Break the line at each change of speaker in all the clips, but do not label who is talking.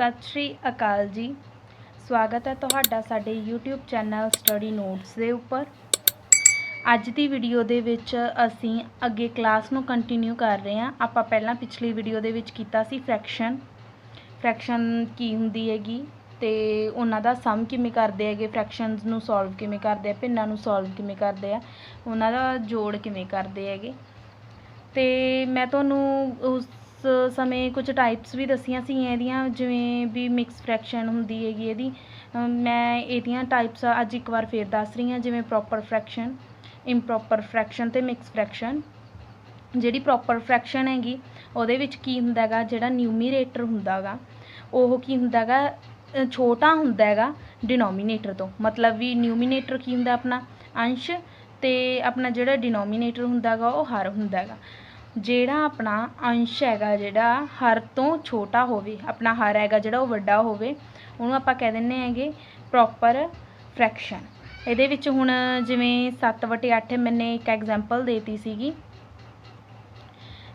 ਸਤਿ ਸ਼੍ਰੀ ਅਕਾਲ ਜੀ। ਸਵਾਗਤ ਹੈ ਤੁਹਾਡਾ ਸਾਡੇ YouTube ਚੈਨਲ ਸਟੱਡੀ ਨੋਟਸ ਦੇ ਉੱਪਰ। ਅੱਜ ਦੀ ਵੀਡੀਓ ਦੇ ਵਿੱਚ ਅਸੀਂ ਅੱਗੇ ਕਲਾਸ ਨੂੰ ਕੰਟੀਨਿਊ ਕਰ ਰਹੇ ਹਾਂ। ਆਪਾਂ ਪਹਿਲਾਂ ਪਿਛਲੀ ਵੀਡੀਓ ਦੇ ਵਿੱਚ ਕੀਤਾ ਸੀ ਫ੍ਰੈਕਸ਼ਨ ਫ੍ਰੈਕਸ਼ਨ ਕੀ ਹੁੰਦੀ ਹੈਗੀ ਤੇ ਉਹਨਾਂ ਦਾ ਸਮ ਕਿਵੇਂ ਕਰਦੇ ਹੈਗੇ ਫ੍ਰੈਕਸ਼ਨਸ ਨੂੰ ਸੋਲਵ ਕਿਵੇਂ ਕਰਦੇ ਆ, ਭਿੰਨਾਂ ਨੂੰ ਸੋਲਵ ਕਿਵੇਂ ਕਰਦੇ ਆ, ਉਹਨਾਂ ਦਾ ਜੋੜ ਕਿਵੇਂ ਕਰਦੇ ਹੈਗੇ। ਤੇ ਮੈਂ ਤੁਹਾਨੂੰ ਉਸ ਸਮੇਂ ਕੁਝ ਟਾਈਪਸ ਵੀ ਦੱਸੀਆਂ ਸੀ ਇਹਦੀਆਂ, ਜਿਵੇਂ ਵੀ ਮਿਕਸ ਫ੍ਰੈਕਸ਼ਨ ਹੁੰਦੀ ਹੈਗੀ ਇਹਦੀ। ਮੈਂ ਇਹਦੀਆਂ ਟਾਈਪਸ ਅੱਜ ਇੱਕ ਵਾਰ ਫੇਰ ਦੱਸ ਰਹੀ ਹਾਂ, ਜਿਵੇਂ ਪ੍ਰੋਪਰ ਫ੍ਰੈਕਸ਼ਨ ਇੰਪ੍ਰੋਪਰ ਫ੍ਰੈਕਸ਼ਨ ਤੇ ਮਿਕਸ ਫ੍ਰੈਕਸ਼ਨ ਜਿਹੜੀ ਪ੍ਰੋਪਰ ਫ੍ਰੈਕਸ਼ਨ ਹੈਗੀ, ਉਹਦੇ ਵਿੱਚ ਕੀ ਹੁੰਦਾ ਹੈਗਾ, ਜਿਹੜਾ ਨਿਊਮੀਰੇਟਰ ਹੁੰਦਾ ਹੈਗਾ, ਉਹ ਕੀ ਹੁੰਦਾ ਹੈਗਾ ਛੋਟਾ ਹੁੰਦਾ ਹੈਗਾ ਡਿਨੋਮੀਨੇਟਰ ਤੋਂ। ਮਤਲਬ ਵੀ ਨਿਊਮੀਨੇਟਰ ਕੀ ਹੁੰਦਾ ਆਪਣਾ? ਅੰਸ਼ ਤੇ ਆਪਣਾ ਜਿਹੜਾ ਡਿਨੋਮੀਨੇਟਰ ਹੁੰਦਾ ਹੈਗਾ, ਉਹ ਹਰ ਹੁੰਦਾ ਹੈਗਾ। ਜਿਹੜਾ ਆਪਣਾ ਅੰਸ਼ ਹੈਗਾ, ਜਿਹੜਾ ਹਰ ਤੋਂ ਛੋਟਾ ਹੋਵੇ, ਆਪਣਾ ਹਰ ਹੈਗਾ ਜਿਹੜਾ ਉਹ ਵੱਡਾ ਹੋਵੇ, ਉਹਨੂੰ ਆਪਾਂ ਕਹਿ ਦਿੰਦੇ ਹੈਗੇ ਪ੍ਰੋਪਰ ਫ੍ਰੈਕਸ਼ਨ ਇਹਦੇ ਵਿੱਚ ਹੁਣ ਜਿਵੇਂ 7 ਵਟੇ 8 ਮੈਨੇ ਇੱਕ ਐਗਜ਼ਾਮਪਲ ਦੇਤੀ ਸੀਗੀ।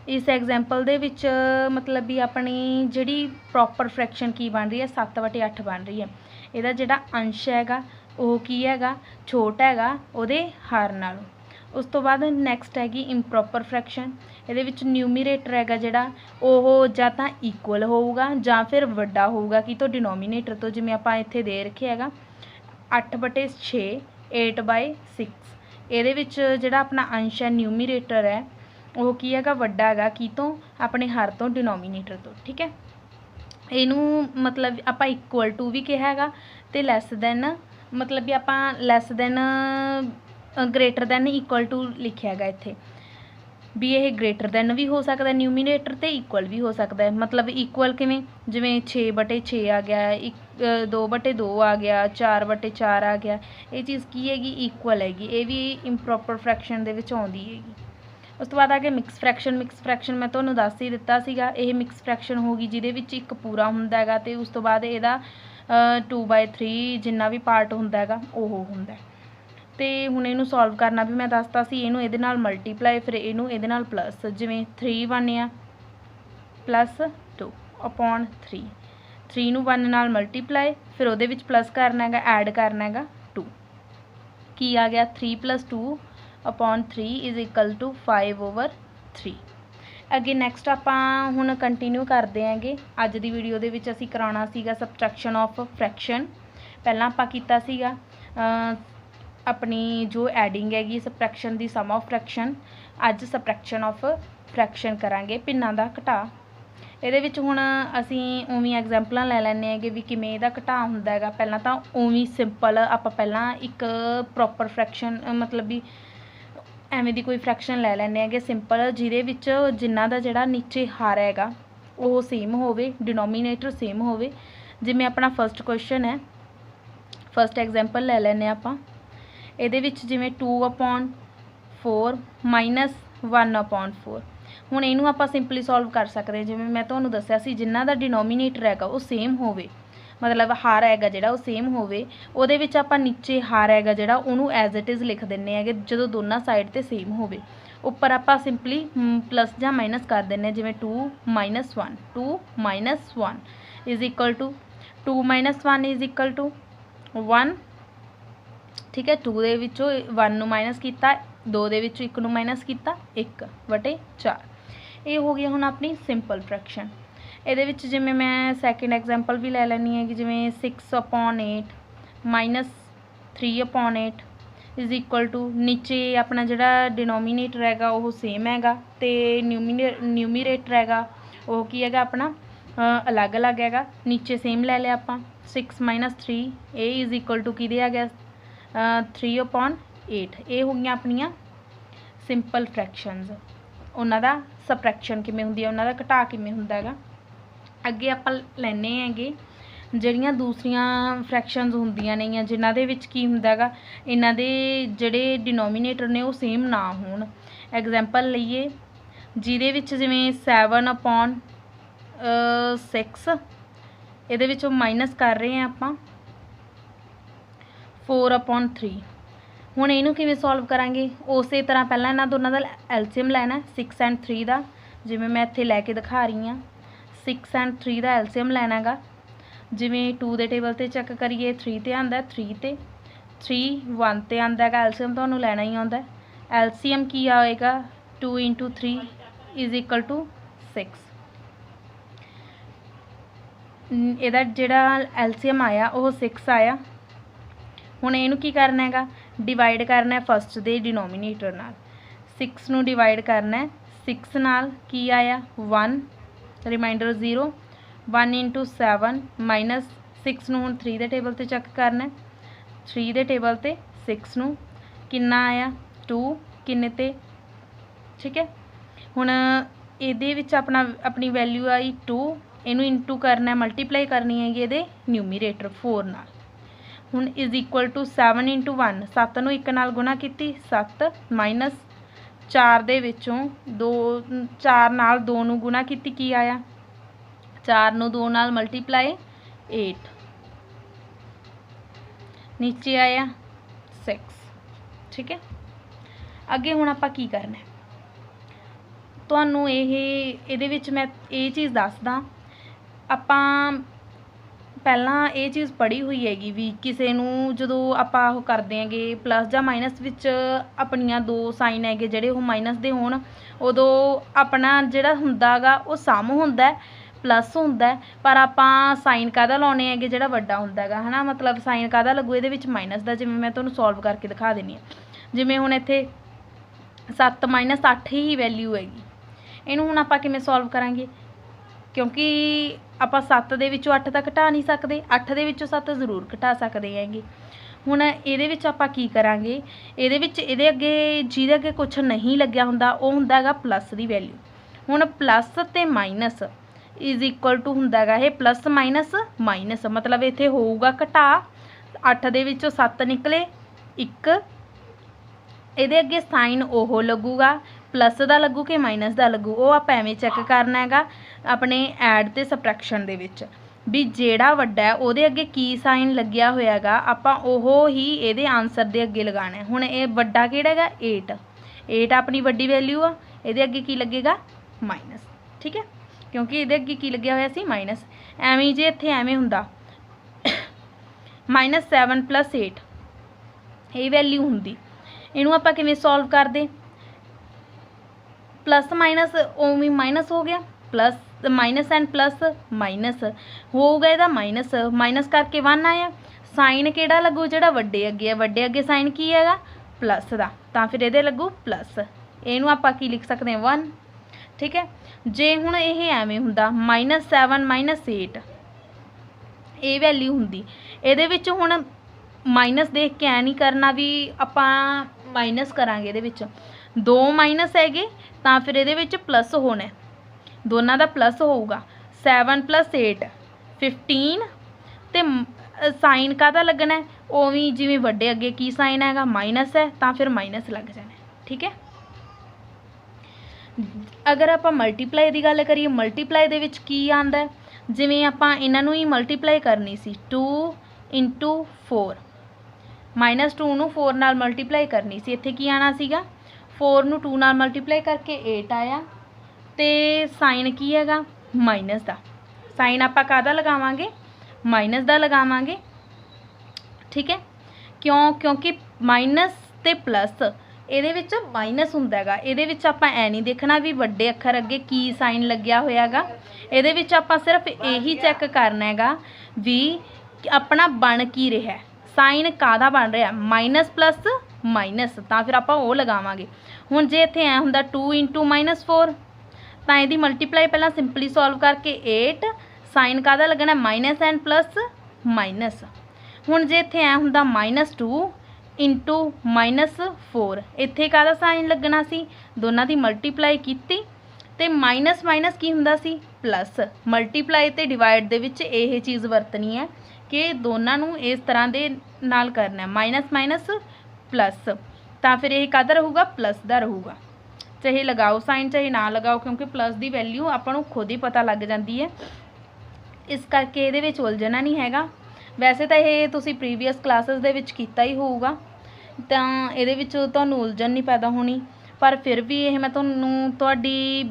ਇਸ ਐਗਜ਼ਾਮਪਲ ਦੇ ਵਿੱਚ ਮਤਲਬ ਵੀ ਆਪਣੀ ਜਿਹੜੀ ਪ੍ਰੋਪਰ ਫ੍ਰੈਕਸ਼ਨ ਕੀ ਬਣ ਰਹੀ ਹੈ 7 ਵਟੇ 8 ਬਣ ਰਹੀ ਹੈ। ਇਹਦਾ ਜਿਹੜਾ ਅੰਸ਼ ਹੈਗਾ, ਉਹ ਕੀ ਹੈਗਾ? ਛੋਟਾ ਹੈਗਾ, ਉਹਦੇ ਹਾਰ ਨਾਲੋਂ। ਉਸ ਤੋਂ ਬਾਅਦ ਨੈਕਸਟ ਹੈਗੀ ਇੰਪਰੋਪਰ ਫ੍ਰੈਕਸ਼ਨ ਇਹਦੇ ਵਿੱਚ ਨਿਊਮੀਰੇਟਰ ਹੈਗਾ ਜਿਹੜਾ, ਉਹ ਜਾਂ ਤਾਂ ਇਕੁਅਲ ਹੋਊਗਾ ਜਾਂ ਫਿਰ ਵੱਡਾ ਹੋਊਗਾ, ਕੀ ਤੋਂ ਡਿਨੋਮੀਨੇਟਰ ਤੋਂ ਜਿਵੇਂ ਆਪਾਂ ਇੱਥੇ ਦੇ ਰੱਖਿਆ ਹੈਗਾ 8 ਬਟੇ 6 8 ਬਾਈ 6 ਇਹਦੇ ਵਿੱਚ ਜਿਹੜਾ ਆਪਣਾ ਅੰਸ਼ ਹੈ ਨਿਊਮੀਰੇਟਰ ਹੈ, ਉਹ ਕੀ ਹੈਗਾ, ਵੱਡਾ ਹੈਗਾ, ਕੀ ਤੋਂ? ਆਪਣੇ ਹਰ ਤੋਂ ਡਿਨੋਮੀਨੇਟਰ ਤੋਂ, ਠੀਕ ਹੈ? ਇਹਨੂੰ ਮਤਲਬ ਆਪਾਂ ਇਕੁਅਲ ਟੂ ਵੀ ਕਿਹਾ ਹੈਗਾ ਤੇ ਲੈਸ ਦੈਨ ਮਤਲਬ ਵੀ ਆਪਾਂ less than greater than equal to ਲਿਖਿਆ ਹੈਗਾ ਇੱਥੇ। ਵੀ ਇਹ ਗ੍ਰੇਟਰ ਦੈਨ ਵੀ ਹੋ ਸਕਦਾ ਨਿਊਮੀਨੇਟਰ ਤੇ ਇਕੁਅਲ ਵੀ ਹੋ ਸਕਦਾ ਮਤਲਬ ਇਕੁਅਲ ਕਿਵੇਂ? ਜਿਵੇਂ 6 ਬਟੇ 6 ਆ ਗਿਆ, ਇੱਕ 2 ਬਟੇ 2 ਆ ਗਿਆ 4 ਬਟੇ 4 ਆ ਗਿਆ। ਇਹ ਚੀਜ਼ ਕੀ ਹੈਗੀ? ਇਕੁਅਲ ਹੈਗੀ। ਇਹ ਵੀ ਇੰਪਰੋਪਰ ਫ੍ਰੈਕਸ਼ਨ ਦੇ ਵਿੱਚ ਆਉਂਦੀ ਹੈਗੀ। ਉਸ ਤੋਂ ਬਾਅਦ ਆ ਗਿਆ ਮਿਕਸ ਫ੍ਰੈਕਸ਼ਨ ਮਿਕਸ ਫ੍ਰੈਕਸ਼ਨ ਮੈਂ ਤੁਹਾਨੂੰ ਦੱਸ ਹੀ ਦਿੱਤਾ ਸੀਗਾ। ਇਹ ਮਿਕਸ ਫ੍ਰੈਕਸ਼ਨ ਹੋਗੀ ਜਿਹਦੇ ਵਿੱਚ ਇੱਕ ਪੂਰਾ ਹੁੰਦਾ ਹੈਗਾ ਤੇ ਉਸ ਤੋਂ ਬਾਅਦ ਇਹਦਾ 2/3 ਜਿੰਨਾ ਵੀ ਪਾਰਟ ਹੁੰਦਾ ਹੈਗਾ, ਉਹ ਹੁੰਦਾ ਤੇ ਹੁਣ ਇਹਨੂੰ ਸੋਲਵ ਕਰਨਾ ਵੀ ਮੈਂ ਦੱਸਤਾ ਸੀ, ਇਹਨੂੰ ਇਹਦੇ ਨਾਲ ਮਲਟੀਪਲਾਈ ਫਿਰ ਇਹਨੂੰ ਇਹਦੇ ਨਾਲ ਪਲੱਸ ਜਿਵੇਂ 3 ਬਣਿਆ ਪਲੱਸ 2 ਅਪੋਨ 3 3 ਨੂੰ 1 ਨਾਲ ਮਲਟੀਪਲਾਈ ਫਿਰ ਉਹਦੇ ਵਿੱਚ ਪਲੱਸ ਕਰਨਾ ਹੈਗਾ ਐਡ ਕਰਨਾ ਹੈਗਾ 2 ਕੀ ਆ ਗਿਆ? 3 2 upon 3 is equal to 5 over 3 ਅੱਗੇ ਨੈਕਸਟ ਆਪਾਂ ਹੁਣ ਕੰਟੀਨਿਊ ਕਰਦੇ ਆਂਗੇ ਅੱਜ ਦੀ ਵੀਡੀਓ ਦੇ ਵਿੱਚ ਅਸੀਂ ਕਰਾਉਣਾ ਸੀਗਾ ਸਬਟ੍ਰੈਕਸ਼ਨ ਆਫ ਫ੍ਰੈਕਸ਼ਨ ਪਹਿਲਾਂ ਆਪਾਂ ਕੀਤਾ ਸੀਗਾ ਆਪਣੀ ਜੋ ਐਡਿੰਗ ਹੈਗੀ ਸਬਟ੍ਰੈਕਸ਼ਨ ਦੀ ਸਮ ਆਫ ਫ੍ਰੈਕਸ਼ਨ ਅੱਜ ਸਬਟ੍ਰੈਕਸ਼ਨ ਆਫ ਫ੍ਰੈਕਸ਼ਨ ਕਰਾਂਗੇ, ਪਿੰਨਾਂ ਦਾ ਘਟਾ। ਇਹਦੇ ਵਿੱਚ ਹੁਣ ਅਸੀਂ ਉਵੇਂ ਐਗਜ਼ਾਮਪਲਾਂ ਲੈ ਲੈਂਦੇ ਹੈਗੇ ਵੀ ਕਿਵੇਂ ਇਹਦਾ ਘਟਾ ਹੁੰਦਾ ਹੈਗਾ। ਪਹਿਲਾਂ ਤਾਂ ਉਵੇਂ ਸਿੰਪਲ ਆਪਾਂ ਪਹਿਲਾਂ ਇੱਕ ਪ੍ਰੋਪਰ ਫ੍ਰੈਕਸ਼ਨ ਮਤਲਬ ਵੀ ਐਵੇਂ ਦੀ ਕੋਈ ਫ੍ਰੈਕਸ਼ਨ ਲੈ ਲੈਂਦੇ ਹੈਗੇ। ਸਿੰਪਲ ਜਿਹਦੇ ਵਿੱਚ ਜਿਨ੍ਹਾਂ ਦਾ ਜਿਹੜਾ ਨੀਚੇ ਹਾਰ ਹੈਗਾ, ਉਹ ਸੇਮ ਹੋਵੇ ਡਿਨੋਮੀਨੇਟਰ ਸੇਮ ਹੋਵੇ। ਜਿਵੇਂ ਆਪਣਾ ਫਰਸਟ ਕੁਐਸਚਨ ਹੈ ਫਰਸਟ ਐਗਜ਼ਾਮਪਲ ਲੈ ਲੈਂਦੇ ਹਾਂ ਆਪਾਂ। ਇਹਦੇ ਵਿੱਚ ਜਿਵੇਂ 2 ਅਪੋਨ 4 ਮਾਈਨਸ 1 ਅਪੋਨ 4 ਹੁਣ ਇਹਨੂੰ ਆਪਾਂ ਸਿੰਪਲੀ ਸੋਲਵ ਕਰ ਸਕਦੇ ਹਾਂ। ਜਿਵੇਂ ਮੈਂ ਤੁਹਾਨੂੰ ਦੱਸਿਆ ਸੀ ਜਿਨ੍ਹਾਂ ਦਾ ਡਿਨੋਮੀਨੇਟਰ ਹੈਗਾ ਉਹ ਸੇਮ ਹੋਵੇ। ਮਤਲਬ ਹਾਰ ਹੈਗਾ ਜਿਹੜਾ ਉਹ ਸੇਮ ਹੋਵੇ। ਉਹਦੇ ਵਿੱਚ ਆਪਾਂ ਨੀਚੇ ਹਾਰ ਹੈਗਾ ਜਿਹੜਾ ਉਹਨੂੰ ਐਜ਼ ਇਟ ਇਜ਼ ਲਿਖ ਦਿੰਨੇ ਹੈਗੇ ਜਦੋਂ ਦੋਨਾਂ ਸਾਈਡ ਤੇ ਸੇਮ ਹੋਵੇ। ਉੱਪਰ ਆਪਾਂ ਸਿੰਪਲੀ ਪਲੱਸ ਜਾਂ ਮਾਈਨਸ ਕਰ ਦਿੰਨੇ ਹਾਂ, ਜਿਵੇਂ 2 minus 1 2 minus 1 is equal to 2 minus 1 is equal to 1 ਠੀਕ ਹੈ 2 ਦੇ ਵਿੱਚੋਂ 1 ਨੂੰ ਮਾਈਨਸ ਕੀਤਾ 2 ਦੇ ਵਿੱਚੋਂ 1 ਨੂੰ ਮਾਈਨਸ ਕੀਤਾ 1 ਵਟੇ 4 ਇਹ ਹੋ ਗਿਆ ਹੁਣ ਆਪਣੀ ਸਿੰਪਲ ਫ੍ਰੈਕਸ਼ਨ ਇਹਦੇ ਵਿੱਚ ਜਿਵੇਂ ਮੈਂ ਸੈਕਿੰਡ ਐਗਜ਼ਾਮਪਲ ਵੀ ਲੈ ਲੈਣੀ ਹੈ ਕਿ ਜਿਵੇਂ 6 upon 8 minus 3 upon 8 is equal to ਨੀਚੇ ਆਪਣਾ ਜਿਹੜਾ ਡਿਨੋਮੀਨੇਟਰ ਹੈਗਾ, ਉਹ ਸੇਮ ਹੈਗਾ ਤੇ ਨਿਊਮੀਰੇਟਰ ਹੈਗਾ, ਉਹ ਕੀ ਹੈਗਾ ਆਪਣਾ ਅਲੱਗ-ਅਲੱਗ ਹੈਗਾ। ਨੀਚੇ ਸੇਮ ਲੈ ਲਿਆ ਆਪਾਂ। 6 3 ਇਹ ਇਜ਼ ਇਕੁਅਲ ਟੂ ਕਿਹਦੇ ਆ ਗਿਆ? 3 ਅਪੋਨ 8 ਇਹ ਹੋ ਗਈਆਂ ਆਪਣੀਆਂ ਸਿੰਪਲ ਫ੍ਰੈਕਸ਼ਨਸ ਉਹਨਾਂ ਦਾ ਸਬਟ੍ਰੈਕਸ਼ਨ ਕਿਵੇਂ ਹੁੰਦੀ ਹੈ, ਉਹਨਾਂ ਦਾ ਘਟਾ ਕਿਵੇਂ ਹੁੰਦਾ ਹੈਗਾ। ਅੱਗੇ ਆਪਾਂ ਲੈਨੇ ਹੈਗੇ, ਜਿਹੜੀਆਂ ਦੂਸਰੀਆਂ ਫ੍ਰੈਕਸ਼ਨਸ ਹੁੰਦੀਆਂ ਨੇਗੀਆਂ ਜਿਨ੍ਹਾਂ ਦੇ ਵਿੱਚ ਕੀ ਹੁੰਦਾ ਹੈਗਾ, ਇਹਨਾਂ ਦੇ ਜਿਹੜੇ ਡਿਨੋਮੀਨੇਟਰ ਨੇ ਉਹ ਸੇਮ ਨਾ ਹੋਣ। ਐਗਜ਼ਾਮਪਲ ਲਈਏ, ਜਿਹਦੇ ਵਿੱਚ ਜਿਵੇਂ 7 ਅਪੋਨ 6 ਇਹਦੇ ਵਿੱਚੋਂ ਮਾਈਨਸ ਕਰ ਰਹੇ ਹਾਂ ਆਪਾਂ। 4 ਅਪੋਨ 3 ਹੁਣ ਇਹਨੂੰ ਕਿਵੇਂ ਸੋਲਵ ਕਰਾਂਗੇ? ਉਸੇ ਤਰ੍ਹਾਂ ਪਹਿਲਾਂ ਇਹਨਾਂ ਦੋਨਾਂ ਦਾ ਐਲਸੀਐਮ ਲੈਣਾ 6 ਐਂਡ 3 ਦਾ, ਜਿਵੇਂ ਮੈਂ ਇੱਥੇ ਲੈ ਕੇ ਦਿਖਾ ਰਹੀ ਹਾਂ। 6 ਐਂਡ 3 ਦਾ ਐਲਸੀਐਮ ਲੈਣਾ ਹੈਗਾ ਜਿਵੇਂ 2 ਦੇ ਟੇਬਲ ਤੇ ਚੈੱਕ ਕਰੀਏ 3 ਤੇ ਆਂਦਾ 3 ਤੇ 3 1 ਤੇ ਆਂਦਾ ਹੈਗਾ ਐਲਸੀਐਮ ਤੁਹਾਨੂੰ ਲੈਣਾ ਹੀ ਆਉਂਦਾ ਐਲਸੀਐਮ ਕੀ ਆਏਗਾ? 2 3 ਇਜ਼ ਇਕੁਅਲ ਟੂ 6 ਇਹਦਾ ਜਿਹੜਾ ਐਲਸੀਐਮ ਆਇਆ, ਉਹ 6 ਆਇਆ। ਹੁਣ ਇਹਨੂੰ ਕੀ ਕਰਨਾ ਹੈਗਾ? ਡਿਵਾਈਡ ਕਰਨਾ ਹੈ ਫਸਟ ਦੇ ਡਿਨੋਮੀਨੇਟਰ ਨਾਲ। 6 ਨੂੰ ਡਿਵਾਈਡ ਕਰਨਾ ਹੈ। 6 ਨਾਲ ਕੀ ਆਇਆ? 1 ਰਿਮਾਈਂਡਰ 0 1 ਇੰਟੂ 7 ਮਾਈਨਸ 6 ਨੂੰ ਹੁਣ 3 ਦੇ ਟੇਬਲ ਤੇ ਚੈੱਕ ਕਰਨਾ ਹੈ। 3 ਦੇ ਟੇਬਲ ਤੇ 6 ਨੂੰ ਕਿੰਨਾ ਆਇਆ? 2 ਕਿੰਨੇ ਤੇ? ਠੀਕ ਹੈ? ਹੁਣ ਇਹਦੇ ਵਿੱਚ ਆਪਣਾ, ਆਪਣੀ ਵੈਲਿਊ ਆਈ 2 ਇਹਨੂੰ ਇਨਟੂ ਕਰਨਾ ਮਲਟੀਪਲਾਈ ਕਰਨੀ ਹੈਗੀ ਇਹਦੇ ਨਿਊਮੀਰੇਟਰ 4 ਨਾਲ। ਹੁਣ ਇਜ਼ ਇਕੁਅਲ ਟੂ 7 ਇੰਟੂ 1 7 ਨੂੰ 1 ਨਾਲ ਗੁਣਾ ਕੀਤੀ 7 ਮਾਈਨਸ 4 ਦੇ ਵਿੱਚੋਂ 2 4 ਨਾਲ 2 ਨੂੰ ਗੁਣਾ ਕੀਤੀ ਕੀ ਆਇਆ? 4 ਨੂੰ 2 ਨਾਲ ਮਲਟੀਪਲਾਈ 8 ਨੀਚੇ ਆਇਆ 6 ਠੀਕ ਹੈ? ਅੱਗੇ ਹੁਣ ਆਪਾਂ ਕੀ ਕਰਨਾ ਤੁਹਾਨੂੰ ਇਹ, ਇਹਦੇ ਵਿੱਚ ਮੈਂ ਇਹ ਚੀਜ਼ ਦੱਸਦਾ। ਆਪਾਂ ਪਹਿਲਾਂ ਇਹ ਚੀਜ਼ ਪੜ੍ਹੀ ਹੋਈ ਹੈਗੀ ਵੀ ਕਿਸੇ ਨੂੰ ਜਦੋਂ ਆਪਾਂ ਉਹ ਕਰਦੇ ਹੈਗੇ ਪਲੱਸ ਜਾਂ ਮਾਈਨਸ ਵਿੱਚ ਆਪਣੀਆਂ ਦੋ ਸਾਈਨ ਹੈਗੇ ਜਿਹੜੇ ਉਹ ਮਾਈਨਸ ਦੇ ਹੋਣ, ਉਦੋਂ ਆਪਣਾ ਜਿਹੜਾ ਹੁੰਦਾ ਹੈਗਾ ਉਹ ਸਮ ਹੁੰਦਾ ਪਲੱਸ ਹੁੰਦਾ, ਪਰ ਆਪਾਂ ਸਾਈਨ ਕਾਹਦਾ ਲਾਉਣੇ ਹੈਗੇ ਜਿਹੜਾ ਵੱਡਾ ਹੁੰਦਾ ਹੈਗਾ, ਹਨਾ? ਮਤਲਬ ਸਾਈਨ ਕਾਹਦਾ ਲੱਗੂ? ਇਹਦੇ ਵਿੱਚ ਮਾਈਨਸ ਦਾ ਜਿਵੇਂ ਮੈਂ ਤੁਹਾਨੂੰ ਸੋਲਵ ਕਰਕੇ ਦਿਖਾ ਦਿੰਨੀ ਹਾਂ। ਜਿਵੇਂ ਹੁਣ ਇੱਥੇ 7 ਮਾਈਨਸ 8 ਹੀ ਵੈਲਿਊ ਹੈਗੀ। ਇਹਨੂੰ ਹੁਣ ਆਪਾਂ ਕਿਵੇਂ ਸੋਲਵ ਕਰਾਂਗੇ? ਕਿਉਂਕਿ ਆਪਾਂ 7 ਦੇ ਵਿੱਚੋਂ 8 ਤਾਂ ਘਟਾ ਨਹੀਂ ਸਕਦੇ 8 ਦੇ ਵਿੱਚੋਂ 7 ਜ਼ਰੂਰ ਘਟਾ ਸਕਦੇ ਹੈਗੇ। ਹੁਣ ਇਹਦੇ ਵਿੱਚ ਆਪਾਂ ਕੀ ਕਰਾਂਗੇ? ਇਹਦੇ ਵਿੱਚ ਇਹਦੇ ਅੱਗੇ, ਜਿਹਦੇ ਅੱਗੇ ਕੁਝ ਨਹੀਂ ਲੱਗਿਆ ਹੁੰਦਾ, ਉਹ ਹੁੰਦਾ ਹੈਗਾ ਪਲੱਸ ਦੀ ਵੈਲਿਊ ਹੁਣ ਪਲੱਸ ਤੇ ਮਾਈਨਸ ਇਜ਼ ਇਕੁਅਲ ਟੂ ਹੁੰਦਾ ਹੈਗਾ ਇਹ ਪਲੱਸ ਮਾਈਨਸ ਮਾਈਨਸ ਮਤਲਬ ਇੱਥੇ ਹੋਊਗਾ ਘਟਾ। 8 ਦੇ ਵਿੱਚੋਂ 7 ਨਿਕਲੇ 1 ਇਹਦੇ ਅੱਗੇ ਸਾਈਨ ਉਹ ਲੱਗੂਗਾ ਪਲੱਸ ਦਾ ਲੱਗੂ ਕਿ ਮਾਈਨਸ ਦਾ ਲੱਗੂ? ਉਹ ਆਪਾਂ ਐਵੇਂ ਚੈੱਕ ਕਰਨਾ ਹੈਗਾ। ਆਪਣੇ ਐਡ ਤੇ ਸਬਟ੍ਰੈਕਸ਼ਨ ਦੇ ਵਿੱਚ। ਵੀ ਜਿਹੜਾ ਵੱਡਾ ਉਹਦੇ ਅੱਗੇ ਕੀ ਸਾਈਨ ਲੱਗਿਆ ਹੋਇਆ ਹੈਗਾ ਆਪਾਂ ਉਹ ਹੀ ਇਹਦੇ ਆਨਸਰ ਦੇ ਅੱਗੇ ਲਗਾਉਣਾ ਹੁਣ ਇਹ ਵੱਡਾ ਕਿਹੜਾ ਹੈਗਾ? 8 8 ਆਪਣੀ ਵੱਡੀ ਵੈਲਿਊ ਆ, ਇਹਦੇ ਅੱਗੇ ਕੀ ਲੱਗੇਗਾ? ਮਾਈਨਸ ਠੀਕ ਹੈ? ਕਿਉਂਕਿ ਇਹਦੇ ਅੱਗੇ ਕੀ ਲੱਗਿਆ ਹੋਇਆ ਸੀ? ਮਾਈਨਸ ਐਵੇਂ ਹੀ ਜੇ ਇੱਥੇ ਐਵੇਂ ਹੁੰਦਾ। ਮਾਈਨਸ 7 ਪਲੱਸ 8 ਇਹ ਵੈਲਿਊ ਹੁੰਦੀ। ਇਹਨੂੰ ਆਪਾਂ ਕਿਵੇਂ ਸੋਲਵ ਕਰਦੇ? ਪਲੱਸ ਮਾਈਨਸ ਉਵੇਂ ਮਾਈਨਸ ਹੋ ਗਿਆ। Plus minus and plus minus ਹੋਊਗਾ ਇਹਦਾ ਮਾਈਨਸ ਮਾਈਨਸ ਕਰਕੇ 1 ਆਇਆ। ਸਾਈਨ ਕਿਹੜਾ ਲੱਗੂ? ਜਿਹੜਾ ਵੱਡੇ ਅੱਗੇ ਹੈ ਵੱਡੇ ਅੱਗੇ ਸਾਈਨ ਕੀ ਹੈਗਾ? ਪਲੱਸ ਦਾ। ਤਾਂ ਫਿਰ ਇਹਦੇ ਲੱਗੂ ਪਲੱਸ ਇਹਨੂੰ ਆਪਾਂ ਕੀ ਲਿਖ ਸਕਦੇ ਹਾਂ? 1 ਠੀਕ ਹੈ? ਜੇ ਹੁਣ ਇਹ ਐਵੇਂ ਹੁੰਦਾ ਮਾਈਨਸ 7 ਮਾਈਨਸ 8 ਇਹ ਵੈਲਿਊ ਹੁੰਦੀ। ਇਹਦੇ ਵਿੱਚ ਹੁਣ ਮਾਈਨਸ ਦੇਖ ਕੇ ਐ ਨਹੀਂ ਕਰਨਾ ਵੀ ਆਪਾਂ ਮਾਈਨਸ ਕਰਾਂਗੇ ਇਹਦੇ ਵਿੱਚ। ਦੋ ਮਾਈਨਸ ਹੈਗੇ, ਤਾਂ ਫਿਰ ਇਹਦੇ ਵਿੱਚ ਪਲੱਸ ਹੋਣਾ ਦੋਨਾਂ ਦਾ ਪਲੱਸ ਹੋਊਗਾ। 7 8 15 ਤੇ ਸਾਈਨ ਕਾਹਦਾ ਲੱਗਣਾ? ਉਵੇਂ ਜਿਵੇਂ ਵੱਡੇ ਅੱਗੇ ਕੀ ਸਾਈਨ ਹੈਗਾ? ਮਾਈਨਸ ਹੈ, ਤਾਂ ਫਿਰ ਮਾਈਨਸ ਲੱਗ ਜਾਣਾ, ਠੀਕ ਹੈ? ਅਗਰ ਆਪਾਂ ਮਲਟੀਪਲਾਈ ਦੀ ਗੱਲ ਕਰੀਏ ਮਲਟੀਪਲਾਈ ਦੇ ਵਿੱਚ ਕੀ ਆਂਦਾ ਹੈ? ਜਿਵੇਂ ਆਪਾਂ ਇਹਨਾਂ ਨੂੰ ਹੀ ਮਲਟੀਪਲਾਈ ਕਰਨੀ ਸੀ 2 4 ਮਾਈਨਸ 2 ਨੂੰ 4 ਨਾਲ ਮਲਟੀਪਲਾਈ ਕਰਨੀ ਸੀ, ਇੱਥੇ ਕੀ ਆਣਾ ਸੀਗਾ? 4 ਨੂੰ 2 ਨਾਲ ਮਲਟੀਪਲਾਈ ਕਰਕੇ 8 ਆਇਆ। ਤੇ ਸਾਈਨ ਕੀ ਹੈਗਾ? ਮਾਈਨਸ ਦਾ। ਸਾਈਨ ਆਪਾਂ ਕਾਹਦਾ ਲਗਾਵਾਂਗੇ? ਮਾਈਨਸ ਦਾ ਲਗਾਵਾਂਗੇ। ਠੀਕ ਹੈ? ਕਿਉਂ? ਕਿਉਂਕਿ ਮਾਈਨਸ ਤੇ ਪਲੱਸ ਇਹਦੇ ਵਿੱਚ ਮਾਈਨਸ ਹੁੰਦਾ ਹੈਗਾ। ਇਹਦੇ ਵਿੱਚ ਆਪਾਂ ਐ ਨਹੀਂ ਦੇਖਣਾ ਵੀ ਵੱਡੇ ਅੱਖਰ ਅੱਗੇ ਕੀ ਸਾਈਨ ਲੱਗਿਆ ਹੋਇਆ ਹੈਗਾ। ਇਹਦੇ ਵਿੱਚ ਆਪਾਂ ਸਿਰਫ ਇਹੀ ਚੈੱਕ ਕਰਨਾ ਹੈਗਾ ਵੀ ਆਪਣਾ ਬਣ ਕੀ ਰਿਹਾ ਸਾਈਨ ਕਾਦਾ ਬਣ ਰਿਹਾ? ਮਾਈਨਸ ਪਲੱਸ ਮਾਈਨਸ ਤਾਂ ਫਿਰ ਆਪਾਂ ਉਹ ਲਗਾਵਾਂਗੇ। ਹੁਣ ਜੇ ਇੱਥੇ ਐ ਹੁੰਦਾ 2 4 ਤਾਂ ਇਹਦੀ ਮਲਟੀਪਲਾਈ ਪਹਿਲਾਂ ਸਿੰਪਲੀ ਸੋਲਵ ਕਰਕੇ 8 ਸਾਈਨ ਕਾਦਾ ਲੱਗਣਾ? ਮਾਈਨਸ ਐਂਡ ਪਲੱਸ ਮਾਈਨਸ ਹੁਣ ਜੇ ਇੱਥੇ ਐ ਹੁੰਦਾ -2 ਇਨਟੂ -4 ਇੱਥੇ ਕਾਹਦਾ ਸਾਈਨ ਲੱਗਣਾ ਸੀ? ਦੋਨਾਂ ਦੀ ਮਲਟੀਪਲਾਈ ਕੀਤੀ ਤੇ ਮਾਈਨਸ ਮਾਈਨਸ ਕੀ ਹੁੰਦਾ ਸੀ? ਪਲੱਸ ਮਲਟੀਪਲਾਈ ਤੇ ਡਿਵਾਈਡ ਦੇ ਵਿੱਚ ਇਹ ਚੀਜ਼ ਵਰਤਣੀ ਹੈ ਕਿ ਦੋਨਾਂ ਨੂੰ ਇਸ ਤਰ੍ਹਾਂ ਦੇ ਨਾਲ ਕਰਨਾ ਹੈ। ਮਾਈਨਸ ਮਾਈਨਸ ਪਲੱਸ ਤਾਂ ਫਿਰ ਇਹ ਕਾਹਦਾ ਰਹੂਗਾ? ਪਲੱਸ ਦਾ ਰਹੂਗਾ। ਚਾਹੇ ਲਗਾਓ, ਸਾਈਨ ਚਾਹੇ ਨਾ ਲਗਾਓ, ਕਿਉਂਕਿ ਪਲੱਸ ਦੀ ਵੈਲਿਊ ਆਪਾਂ ਨੂੰ ਖੁਦ ਹੀ ਪਤਾ ਲੱਗ ਜਾਂਦੀ ਹੈ। ਇਸ ਕਰਕੇ ਇਹਦੇ ਵਿੱਚ ਉਲਝਣਾ ਨਹੀਂ ਹੈਗਾ। ਵੈਸੇ ਤਾਂ ਇਹ ਤੁਸੀਂ ਪ੍ਰੀਵੀਅਸ ਕਲਾਸਿਸ ਦੇ ਵਿੱਚ ਕੀਤਾ ਹੀ ਹੋਊਗਾ। ਤਾਂ ਇਹਦੇ ਵਿੱਚ ਤੁਹਾਨੂੰ ਉਲਝਣ ਨਹੀਂ ਪੈਦਾ ਹੋਣੀ। ਪਰ ਫਿਰ ਵੀ ਇਹ ਮੈਂ ਤੁਹਾਨੂੰ ਤੁਹਾਡੀ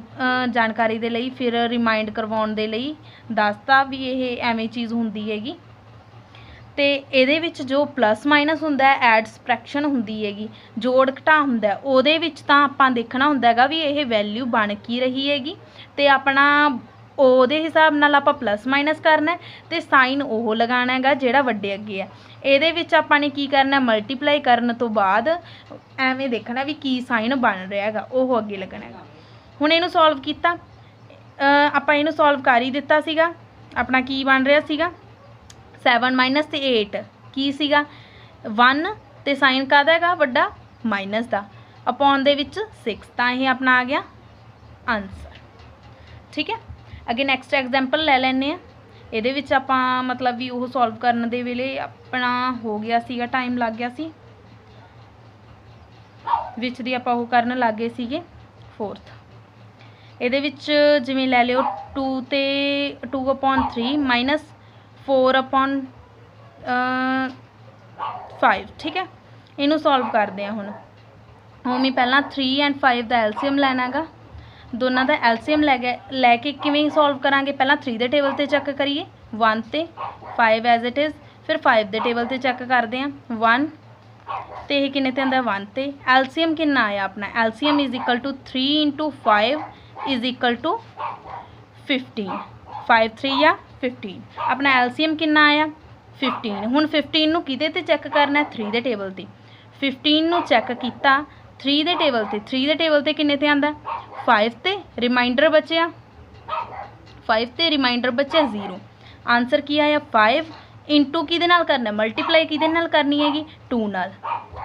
ਜਾਣਕਾਰੀ ਦੇ ਲਈ, ਫਿਰ ਰਿਮਾਈਂਡ ਕਰਵਾਉਣ ਦੇ ਲਈ ਦੱਸਤਾ ਵੀ ਇਹ ਐਵੇਂ ਚੀਜ਼ ਹੁੰਦੀ ਹੈਗੀ। ਅਤੇ ਇਹਦੇ ਵਿੱਚ ਜੋ ਪਲੱਸ ਮਾਈਨਸ ਹੁੰਦਾ ਹੈ ਐਡ ਸਬਟ੍ਰੈਕਸ਼ਨ ਹੁੰਦੀ ਹੈਗੀ, ਜੋੜ ਘਟਾ ਹੁੰਦਾ ਉਹਦੇ ਵਿੱਚ ਤਾਂ ਆਪਾਂ ਦੇਖਣਾ ਹੁੰਦਾ ਹੈਗਾ ਵੀ ਇਹ ਵੈਲਿਊ ਬਣ ਕੀ ਰਹੀ ਹੈਗੀ ਅਤੇ ਆਪਣਾ ਉਹਦੇ ਹਿਸਾਬ ਨਾਲ ਆਪਾਂ ਪਲੱਸ ਮਾਈਨਸ ਕਰਨਾ ਅਤੇ ਸਾਈਨ ਉਹ ਲਗਾਉਣਾ ਹੈਗਾ ਜਿਹੜਾ ਵੱਡੇ ਅੱਗੇ ਹੈ। ਇਹਦੇ ਵਿੱਚ ਆਪਾਂ ਨੇ ਕੀ ਕਰਨਾ ਮਲਟੀਪਲਾਈ ਕਰਨ ਤੋਂ ਬਾਅਦ ਐਵੇਂ ਦੇਖਣਾ ਵੀ ਕੀ ਸਾਈਨ ਬਣ ਰਿਹਾ ਹੈਗਾ, ਉਹ ਅੱਗੇ ਲੱਗਣਾ ਹੈਗਾ। ਹੁਣ ਇਹਨੂੰ ਸੋਲਵ ਕੀਤਾ। ਆਪਾਂ ਇਹਨੂੰ ਸੋਲਵ ਕਰ ਹੀ ਦਿੱਤਾ ਸੀਗਾ। ਆਪਣਾ ਕੀ ਬਣ ਰਿਹਾ ਸੀਗਾ? 7 ਮਾਈਨਸ ਤੇ 8 ਕੀ ਸੀਗਾ? 1 ਤੇ ਸਾਈਨ ਕਾਹਦਾ ਹੈਗਾ? ਵੱਡਾ ਮਾਈਨਸ ਦਾ। ਅਪੋਨ ਦੇ ਵਿੱਚ 6 ਤਾਂ ਇਹ ਆਪਣਾ ਆ ਗਿਆ ਆਨਸਰ ਠੀਕ ਹੈ? ਅੱਗੇ ਨੈਕਸਟ ਐਗਜ਼ਾਮਪਲ ਲੈ ਲੈਂਦੇ ਆ ਇਹਦੇ ਵਿੱਚ ਆਪਾਂ ਮਤਲਬ ਵੀ ਉਹ ਸੋਲਵ ਕਰਨ ਦੇ ਵੇਲੇ ਆਪਣਾ ਹੋ ਗਿਆ ਸੀਗਾ ਟਾਈਮ ਲੱਗ ਗਿਆ ਸੀ। ਵਿੱਚ ਦੀ ਆਪਾਂ ਉਹ ਕਰਨ ਲੱਗ ਗਏ ਸੀਗੇ ਫੋਰਥ ਇਹਦੇ ਵਿੱਚ ਜਿਵੇਂ ਲੈ ਲਿਓ 2 ਤੇ 2/3 ਮਾਈਨਸ 4/5 ਠੀਕ ਹੈ? ਇਹਨੂੰ ਸੋਲਵ ਕਰਦੇ ਆ ਹੁਣ। ਉਵੇਂ ਪਹਿਲਾਂ 3 ਐਂਡ 5 ਦਾ ਐਲਸੀਅਮ ਲੈਣਾ ਹੈਗਾ। ਦੋਨਾਂ ਦਾ ਐਲਸੀਅਮ ਲੈ ਕੇ ਲੈ ਕੇ ਕਿਵੇਂ ਸੋਲਵ ਕਰਾਂਗੇ? ਪਹਿਲਾਂ 3 ਦੇ ਟੇਬਲ ਤੇ ਚੈੱਕ ਕਰੀਏ। 1 ਤੇ 5 ਐਜ਼ ਇਟ ਇਜ਼ ਫਿਰ 5 ਦੇ ਟੇਬਲ ਤੇ ਚੈੱਕ ਕਰਦੇ ਆ 1 ਤੇ ਇਹ ਕਿੰਨੇ ਤੇ ਆਂਦਾ 1 ਤੇ। ਐਲਸੀਅਮ ਕਿੰਨਾ ਆਇਆ ਆਪਣਾ? LCM is equal to 3 into 5 is equal to 15 5 3 ਜਾਂ 15 ਆਪਣਾ ਐਲਸੀਅਮ ਕਿੰਨਾ ਆਇਆ? 15 ਹੁਣ 15 ਨੂੰ ਕਿਹਦੇ ਤੇ ਚੈੱਕ ਕਰਨਾ ਹੈ? 3 ਦੇ ਟੇਬਲ ਤੇ। 15 ਨੂੰ ਚੈੱਕ ਕੀਤਾ 3 ਦੇ ਟੇਬਲ ਤੇ। 3 ਦੇ ਟੇਬਲ ਤੇ ਕਿੰਨੇ ਤੇ ਆਂਦਾ? 5 ਤੇ ਰਿਮਾਈਂਡਰ ਬਚਿਆ। 5 ਤੇ ਰਿਮਾਈਂਡਰ ਬਚਿਆ 0 ਆਨਸਰ ਕੀ ਆਇਆ? 5 ਇਨਟੂ ਕਿਹਦੇ ਨਾਲ ਕਰਨਾ? ਮਲਟੀਪਲਾਈ ਕਿਹਦੇ ਨਾਲ ਕਰਨੀ ਹੈਗੀ? 2 ਨਾਲ।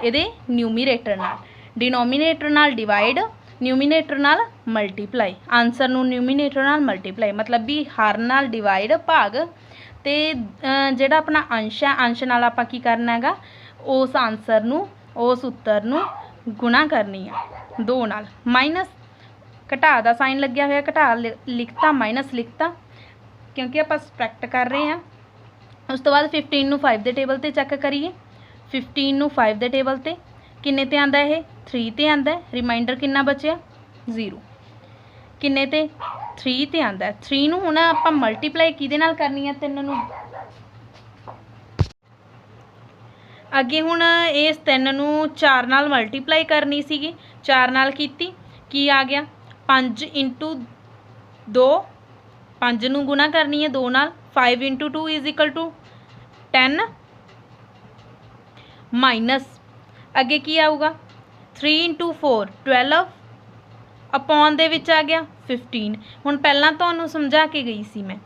ਇਹਦੇ ਨਿਊਮੀਰੇਟਰ ਨਾਲ। ਡਿਨੋਮੀਨੇਟਰ ਨਾਲ ਡਿਵਾਈਡ ਨਿਊਮੀਨੇਟਰ ਨਾਲ ਮਲਟੀਪਲਾਈ। ਆਨਸਰ ਨੂੰ ਨਿਊਮੀਨੇਟਰ ਨਾਲ ਮਲਟੀਪਲਾਈ, ਮਤਲਬ ਵੀ ਹਰ ਨਾਲ ਡਿਵਾਈਡ ਭਾਗ ਤੇ ਜਿਹੜਾ ਆਪਣਾ ਅੰਸ਼ ਹੈ, ਅੰਸ਼ ਨਾਲ ਆਪਾਂ ਕੀ ਕਰਨਾ ਹੈਗਾ? ਉਸ ਆਨਸਰ ਨੂੰ, ਉਸ ਉੱਤਰ ਨੂੰ ਗੁਣਾ ਕਰਨੀ ਆ 2 ਨਾਲ। ਮਾਈਨਸ ਘਟਾ ਦਾ ਸਾਈਨ ਲੱਗਿਆ ਹੋਇਆ, ਘਟਾ ਲਿ- ਲਿਖਤਾ ਮਾਈਨਸ ਲਿਖਤਾ, ਕਿਉਂਕਿ ਆਪਾਂ ਸਬਟ੍ਰੈਕਟ ਕਰ ਰਹੇ ਹਾਂ। ਉਸ ਤੋਂ ਬਾਅਦ 15 ਨੂੰ 5 ਦੇ ਟੇਬਲ ਤੇ ਚੈੱਕ ਕਰੀਏ। 15 ਨੂੰ 5 ਦੇ ਟੇਬਲ ਤੇ ਕਿੰਨੇ ਤੇ ਆਂਦਾ ਇਹ? 3 ਤੇ ਆਂਦਾ ਰਿਮਾਈਂਡਰ ਕਿੰਨਾ ਬਚਿਆ? 0 ਕਿੰਨੇ ਤੇ? 3 ਤੇ ਆਂਦਾ 3 ਨੂੰ ਹੁਣ ਆਪਾਂ ਮਲਟੀਪਲਾਈ ਕਿਹਦੇ ਨਾਲ ਕਰਨੀ ਹੈ ਤਿੰਨ ਨੂੰ? ਅੱਗੇ ਹੁਣ ਇਸ ਤਿੰਨ ਨੂੰ 4 ਨਾਲ ਮਲਟੀਪਲਾਈ ਕਰਨੀ ਸੀਗੀ। 4 ਨਾਲ ਕੀਤੀ। ਕੀ ਆ ਗਿਆ? 5 ਇੰਟੂ 2 5 ਨੂੰ ਗੁਣਾ ਕਰਨੀ ਹੈ 2 ਨਾਲ। 5 ਇੰਟੂ 2 ਇਜ਼ ਟੂ 10 ਮਾਈਨਸ ਅੱਗੇ ਕੀ ਆਊਗਾ? 3 ਇੰਟੂ 4 12 ਅਪੋਨ ਦੇ ਵਿੱਚ ਆ ਗਿਆ 15 ਹੁਣ ਪਹਿਲਾਂ ਤੁਹਾਨੂੰ ਸਮਝਾ ਕੇ ਗਈ ਸੀ ਮੈਂ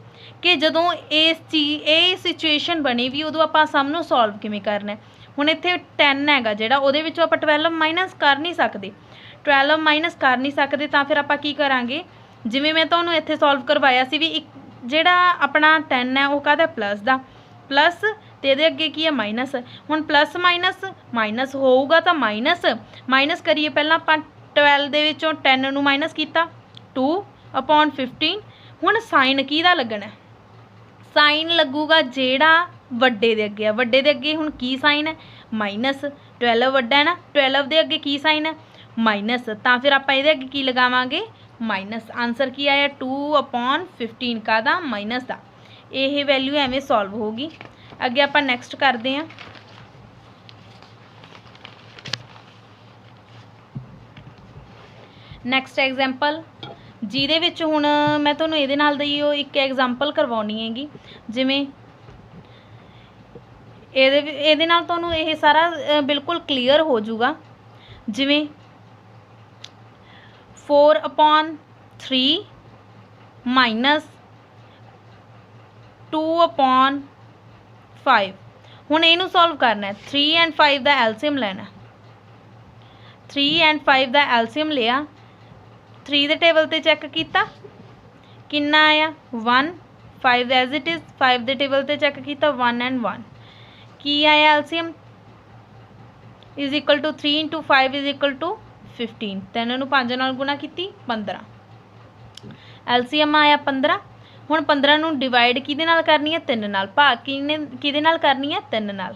ਕਿ ਜਦੋਂ ਇਸ ਚੀਜ਼ ਇਹ ਸਿਚੁਏਸ਼ਨ ਬਣੀ ਵੀ, ਉਦੋਂ ਆਪਾਂ ਸਭ ਨੂੰ ਸੋਲਵ ਕਿਵੇਂ ਕਰਨਾ ਹੈ। ਹੁਣ ਇੱਥੇ 10 ਹੈਗਾ ਜਿਹੜਾ, ਉਹਦੇ ਵਿੱਚੋਂ ਆਪਾਂ 12 ਮਾਈਨਸ ਕਰ ਨਹੀਂ ਸਕਦੇ। 12 ਮਾਈਨਸ ਕਰ ਨਹੀਂ ਸਕਦੇ, ਤਾਂ ਫਿਰ ਆਪਾਂ ਕੀ ਕਰਾਂਗੇ? ਜਿਵੇਂ ਮੈਂ ਤੁਹਾਨੂੰ ਇੱਥੇ ਸੋਲਵ ਕਰਵਾਇਆ ਸੀ ਵੀ ਇੱਕ ਜਿਹੜਾ ਆਪਣਾ 10 ਹੈ, ਉਹ ਕਾਹਦਾ ਪਲੱਸ ਦਾ। ਪਲੱਸ ਤੇ ਇਹਦੇ ਅੱਗੇ ਕੀ ਹੈ? ਮਾਈਨਸ ਹੁਣ ਪਲੱਸ ਮਾਈਨਸ ਮਾਈਨਸ ਹੋਊਗਾ ਤਾਂ ਮਾਈਨਸ ਮਾਈਨਸ ਕਰੀਏ ਪਹਿਲਾਂ ਆਪਾਂ 12 ਦੇ ਵਿੱਚੋਂ 10 ਨੂੰ ਮਾਈਨਸ ਕੀਤਾ। 2 ਅਪੋਨ 15 ਹੁਣ ਸਾਈਨ ਕਿਹਦਾ ਲੱਗਣਾ? ਸਾਈਨ ਲੱਗੂਗਾ ਜਿਹੜਾ ਵੱਡੇ ਦੇ ਅੱਗੇ ਆ। ਵੱਡੇ ਦੇ ਅੱਗੇ ਹੁਣ ਕੀ ਸਾਈਨ ਹੈ ਮਾਈਨਸ 12 ਵੱਡਾ ਹੈ ਨਾ? 12 ਦੇ ਅੱਗੇ ਕੀ ਸਾਈਨ ਹੈ ਮਾਈਨਸ ਤਾਂ ਫਿਰ ਆਪਾਂ ਇਹਦੇ ਅੱਗੇ ਕੀ ਲਗਾਵਾਂਗੇ? ਮਾਈਨਸ ਆਨਸਰ ਕੀ ਆਇਆ? 2 ਅਪੋਨ 15 ਕਾਹਦਾ? ਮਾਈਨਸ ਦਾ। ਇਹ ਵੈਲਿਊ ਐਵੇਂ ਸੋਲਵ ਹੋਗੀ ਅੱਗੇ ਆਪਾਂ ਨੈਕਸਟ ਕਰਦੇ ਹਾਂ। ਨੈਕਸਟ ਐਗਜ਼ਾਮਪਲ ਜਿਹਦੇ ਵਿੱਚ ਹੁਣ ਮੈਂ ਤੁਹਾਨੂੰ ਇਹਦੇ ਨਾਲ ਦੀ ਉਹ ਇੱਕ ਐਗਜ਼ਾਮਪਲ ਕਰਵਾਉਣੀ ਹੈਗੀ। ਜਿਵੇਂ ਇਹਦੇ ਇਹਦੇ ਨਾਲ ਤੁਹਾਨੂੰ ਇਹ ਸਾਰਾ ਬਿਲਕੁਲ ਕਲੀਅਰ ਹੋ ਜਾਊਗਾ। ਜਿਵੇਂ 4 ਅਪੋਨ 3 ਮਾਈਨਸ 2 ਅਪੋਨ 5 ਹੁਣ ਇਹਨੂੰ ਸੋਲਵ ਕਰਨਾ ਹੈ। 3 ਐਂਡ 5 ਦਾ ਐਲਸੀਅਮ ਲੈਣਾ। 3 ਐਂਡ 5 ਦਾ ਐਲਸੀਅਮ ਲਿਆ। 3 ਦੇ ਟੇਬਲ ਤੇ ਚੈੱਕ ਕੀਤਾ। ਕਿੰਨਾ ਆਇਆ? 1 5 ਐਜ਼ ਇਟ ਇਜ਼ 5 ਦੇ ਟੇਬਲ ਤੇ ਚੈੱਕ ਕੀਤਾ। 1 ਐਂਡ 1 ਕੀ ਆਇਆ LCM? Is equal to 3 into 5 is equal to 15 ਤਿੰਨ ਨੂੰ 5 ਨਾਲ ਗੁਣਾ ਕੀਤੀ 15 ਐਲਸੀਐਮ ਆਇਆ 15 ਹੁਣ 15 ਨੂੰ ਡਿਵਾਈਡ ਕਿਹਦੇ ਨਾਲ ਕਰਨੀ ਹੈ? 3 ਨਾਲ। ਭਾਗ ਕਿਹਨੇ, ਕਿਹਦੇ ਨਾਲ ਕਰਨੀ ਹੈ? 3 ਨਾਲ।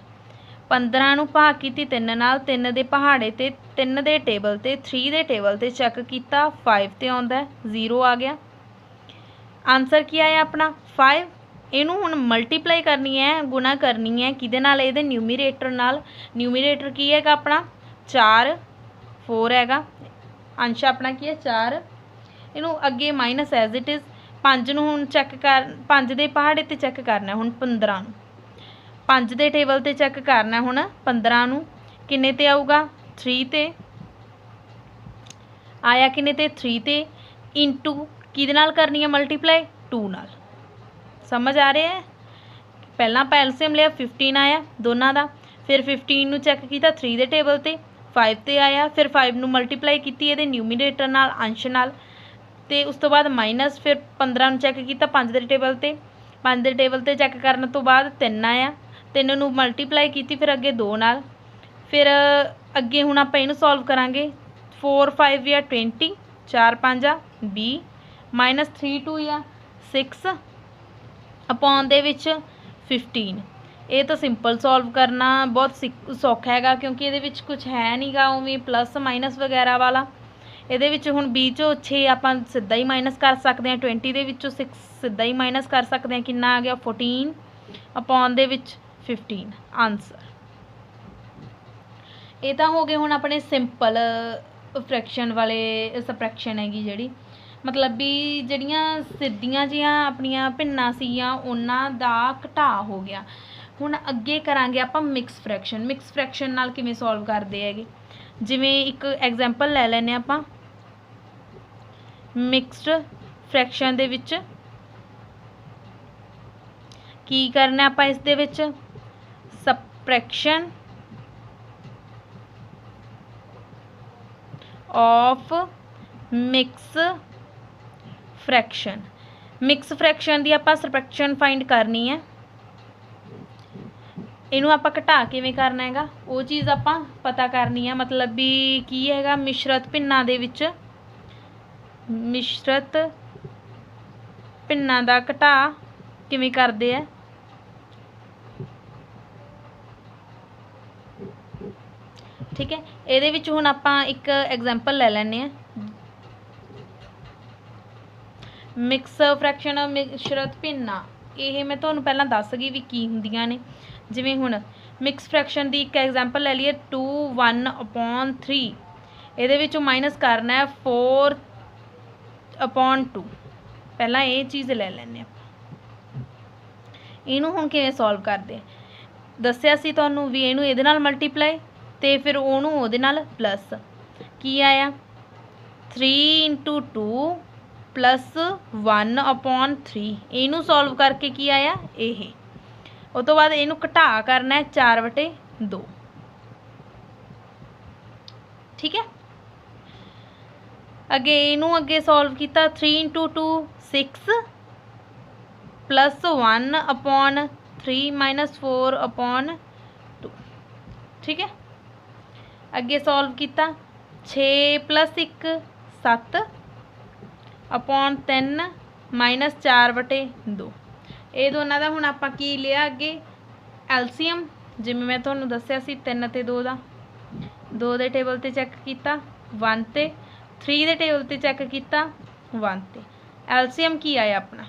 15 ਨੂੰ ਭਾਗ ਕੀਤੀ 3 ਨਾਲ 3 ਦੇ ਪਹਾੜੇ ਤੇ 3 ਦੇ ਟੇਬਲ ਤੇ 3 ਦੇ ਟੇਬਲ ਤੇ ਚੈੱਕ ਕੀਤਾ 5 ਤੇ ਆਉਂਦਾ 0 ਆ ਗਿਆ। ਆਨਸਰ ਕੀ ਆਇਆ ਆਪਣਾ? 5 ਇਹਨੂੰ ਹੁਣ ਮਲਟੀਪਲਾਈ ਕਰਨੀ ਹੈ, ਗੁਣਾ ਕਰਨੀ ਹੈ, ਕਿਹਦੇ ਨਾਲ? ਇਹਦੇ ਨਿਊਮੀਰੇਟਰ ਨਾਲ। ਨਿਊਮੀਰੇਟਰ ਕੀ ਹੈਗਾ ਆਪਣਾ? 4 4 ਹੈਗਾ। ਅੰਸ਼ ਆਪਣਾ ਕੀ ਹੈ? 4 ਇਹਨੂੰ ਅੱਗੇ ਮਾਈਨਸ ਐਜ਼ ਇਟ ਇਜ਼ 5 ਨੂੰ ਹੁਣ ਚੈੱਕ ਕਰ 5 ਦੇ ਪਹਾੜੇ ਤੇ ਚੈੱਕ ਕਰਨਾ ਹੁਣ 15 ਨੂੰ। 5 ਦੇ ਟੇਬਲ ਤੇ ਚੈੱਕ ਕਰਨਾ ਹੁਣ 15 ਨੂੰ। ਕਿੰਨੇ ਤੇ ਆਊਗਾ? 3 ਤੇ। ਆਇਆ ਕਿੰਨੇ ਤੇ? 3 ਤੇ। ਇੰਟੂ ਕਿਹਦੇ ਨਾਲ ਕਰਨੀ ਹੈ ਮਲਟੀਪਲਾਈ 2 ਨਾਲ। ਸਮਝ ਆ ਰਿਹਾ ਹੈ? ਪਹਿਲਾਂ ਪੈਲਸੀਅਮ ਲਿਆ 15 ਆਇਆ ਦੋਨਾਂ ਦਾ। ਫਿਰ 15 ਨੂੰ ਚੈੱਕ ਕੀਤਾ 3 ਦੇ ਟੇਬਲ ਤੇ। 5 ਤੇ ਆਇਆ, ਫਿਰ 5 ਨੂੰ ਮਲਟੀਪਲਾਈ ਕੀਤੀ ਇਹਦੇ ਨਿਊਮੀਰੇਟਰ ਨਾਲ, ਅੰਸ਼ ਨਾਲ। ਤੇ ਉਸ ਤੋਂ ਬਾਅਦ ਮਾਈਨਸ ਫਿਰ 15 ਨੂੰ ਚੈੱਕ ਕੀਤਾ 5 ਦੇ ਟੇਬਲ ਤੇ। 5 ਦੇ ਟੇਬਲ ਤੇ ਚੈੱਕ ਕਰਨ ਤੋਂ ਬਾਅਦ 3 ਆਇਆ। 3 ਨੂੰ ਮਲਟੀਪਲਾਈ ਕੀਤੀ ਫਿਰ ਅੱਗੇ 2 ਨਾਲ। ਫਿਰ ਅੱਗੇ ਹੁਣ ਆਪਾਂ ਇਹਨੂੰ ਸੋਲਵ ਕਰਾਂਗੇ। 4 5 ਜਾਂ 20 4 5 ਆ 20 ਮਾਈਨਸ 3 2 ਆ 6 ਅਪੋਨ ਦੇ ਵਿੱਚ 15 ਇਹ ਤਾਂ ਸਿੰਪਲ ਸੋਲਵ ਕਰਨਾ ਬਹੁਤ ਸਿੱਖ- ਸੌਖਾ ਹੈਗਾ ਕਿਉਂਕਿ ਇਹਦੇ ਵਿੱਚ ਕੁਝ ਹੈ ਨਹੀਂਗਾ ਉਵੇਂ ਪਲੱਸ ਮਾਈਨਸ ਵਗੈਰਾ ਵਾਲਾ। ਇਹਦੇ ਵਿੱਚ ਹੁਣ 20 ਚੋਂ 6 ਆਪਾਂ ਸਿੱਧਾ ਹੀ ਮਾਈਨਸ ਕਰ ਸਕਦੇ ਹਾਂ 20 ਦੇ ਵਿੱਚੋਂ 6 ਸਿੱਧਾ ਹੀ ਮਾਈਨਸ ਕਰ ਸਕਦੇ ਹਾਂ, ਕਿੰਨਾ ਆ ਗਿਆ? 14 ਅਪੋਨ ਦੇ ਵਿੱਚ 15 ਆਨਸਰ ਇਹ ਤਾਂ ਹੋ ਗਏ ਹੁਣ ਆਪਣੇ ਸਿੰਪਲ ਫ੍ਰੈਕਸ਼ਨ ਵਾਲੇ ਸਬਟ੍ਰੈਕਸ਼ਨ ਹੈਗੀ ਜਿਹੜੀ। ਮਤਲਬ ਵੀ ਜਿਹੜੀਆਂ ਸਿੱਧੀਆਂ ਜੀਆਂ ਆਪਣੀਆਂ ਭਿੰਨਾਂ ਸੀਗੀਆਂ, ਉਹਨਾਂ ਦਾ ਘਟਾਅ ਹੋ ਗਿਆ। ਹੁਣ ਅੱਗੇ ਕਰਾਂਗੇ ਆਪਾਂ ਮਿਕਸ ਫ੍ਰੈਕਸ਼ਨ ਮਿਕਸ ਫ੍ਰੈਕਸ਼ਨ ਨਾਲ ਕਿਵੇਂ ਸੋਲਵ ਕਰਦੇ ਹੈਗੇ? ਜਿਵੇਂ ਇੱਕ ਐਗਜ਼ਾਮਪਲ ਲੈ ਲੈਨੇ ਆਪਾਂ। ਮਿਕਸਡ ਫ੍ਰੈਕਸ਼ਨ ਦੇ ਵਿੱਚ। ਕੀ ਕਰਨਾ ਆਪਾਂ ਇਸ ਦੇ ਵਿੱਚ? Subtraction of mix fraction. Mix fraction ਦੀ ਆਪਾਂ ਸਬਟ੍ਰੈਕਸ਼ਨ ਫਾਈਂਡ ਕਰਨੀ ਹੈ। ਇਹਨੂੰ ਆਪਾਂ ਘਟਾ ਕਿਵੇਂ ਕਰਨਾ ਹੈਗਾ? ਉਹ ਚੀਜ਼ ਆਪਾਂ ਪਤਾ ਕਰਨੀ ਹੈ। ਮਤਲਬ ਵੀ ਕੀ ਹੈਗਾ? ਮਿਸ਼ਰਤ ਭਿੰਨਾਂ ਦੇ ਵਿੱਚ ਮਿਸ਼ਰਤ ਭਿੰਨਾਂ ਦਾ ਘਟਾ ਕਿਵੇਂ ਕਰਦੇ ਆ? ਠੀਕ ਹੈ, ਇਹਦੇ ਵਿੱਚ ਹੁਣ ਆਪਾਂ ਇੱਕ ਐਗਜ਼ਾਮਪਲ ਲੈ ਲੈਂਦੇ ਆ ਮਿਕਸ ਫ੍ਰੈਕਸ਼ਨ, ਮਿਸ਼ਰਤ, ਭਿੰਨਾਂ। ਇਹ ਮੈਂ ਤੁਹਾਨੂੰ ਪਹਿਲਾਂ ਦੱਸ ਗਈ ਵੀ ਕੀ ਹੁੰਦੀਆਂ ਨੇ। ਜਿਵੇਂ ਹੁਣ ਮਿਕਸ ਫ੍ਰੈਕਸ਼ਨ ਦੀ ਇੱਕ ਐਗਜ਼ਾਮਪਲ ਲੈ ਲਈਏ 2 1 ਅਪੋਨ 3 ਇਹਦੇ ਵਿੱਚੋਂ ਮਾਈਨਸ ਕਰਨਾ ਹੈ 4 ਅਪੋਨ 2 ਪਹਿਲਾਂ ਇਹ ਚੀਜ਼ ਲੈ ਲੈਂਦੇ ਆਪਾਂ ਇਹਨੂੰ ਹੁਣ ਕਿਵੇਂ ਸੋਲਵ ਕਰਦੇ ਦੱਸਿਆ ਸੀ ਤੁਹਾਨੂੰ ਵੀ ਇਹਨੂੰ ਇਹਦੇ ਨਾਲ ਮਲਟੀਪਲਾਈ ਤੇ ਫਿਰ ਉਹਨੂੰ ਉਹਦੇ ਨਾਲ ਪਲੱਸ ਕੀ ਆਇਆ? 3 2 ਪਲੱਸ 1 ਅਪੋਨ 3 ਇਹਨੂੰ ਸੋਲਵ ਕਰਕੇ ਕੀ ਆਇਆ? ਇਹ। ਉਹ ਤੋਂ ਬਾਅਦ ਇਹਨੂੰ ਘਟਾ ਕਰਨਾ ਹੈ 4 ਵਟੇ 2 ਠੀਕ ਹੈ? ਅੱਗੇ ਇਹਨੂੰ ਅੱਗੇ ਸੋਲਵ ਕੀਤਾ 3 2 6 ਪਲੱਸ 1 ਅਪੋਨ 3 ਮਾਈਨਸ 4 ਅਪੋਨ 2 ਠੀਕ ਹੈ? ਅੱਗੇ ਸੋਲਵ ਕੀਤਾ 6 ਪਲੱਸ 1 7 ਅਪੋਨ 3 ਮਾਈਨਸ 4 ਵਟੇ 2 ਇਹ ਦੋਨਾਂ ਦਾ ਹੁਣ ਆਪਾਂ ਕੀ ਲਿਆ ਅੱਗੇ? ਐਲਸੀਅਮ ਜਿਵੇਂ ਮੈਂ ਤੁਹਾਨੂੰ ਦੱਸਿਆ ਸੀ 3 ਤੇ 2 ਦਾ। 2 ਦੇ ਟੇਬਲ ਤੇ ਚੈੱਕ ਕੀਤਾ 1 ਤੇ 3 ਦੇ ਟੇਬਲ ਤੇ ਚੈੱਕ ਕੀਤਾ 1 ਤੇ। ਐਲਸੀਅਮ ਕੀ ਆਇਆ ਆਪਣਾ?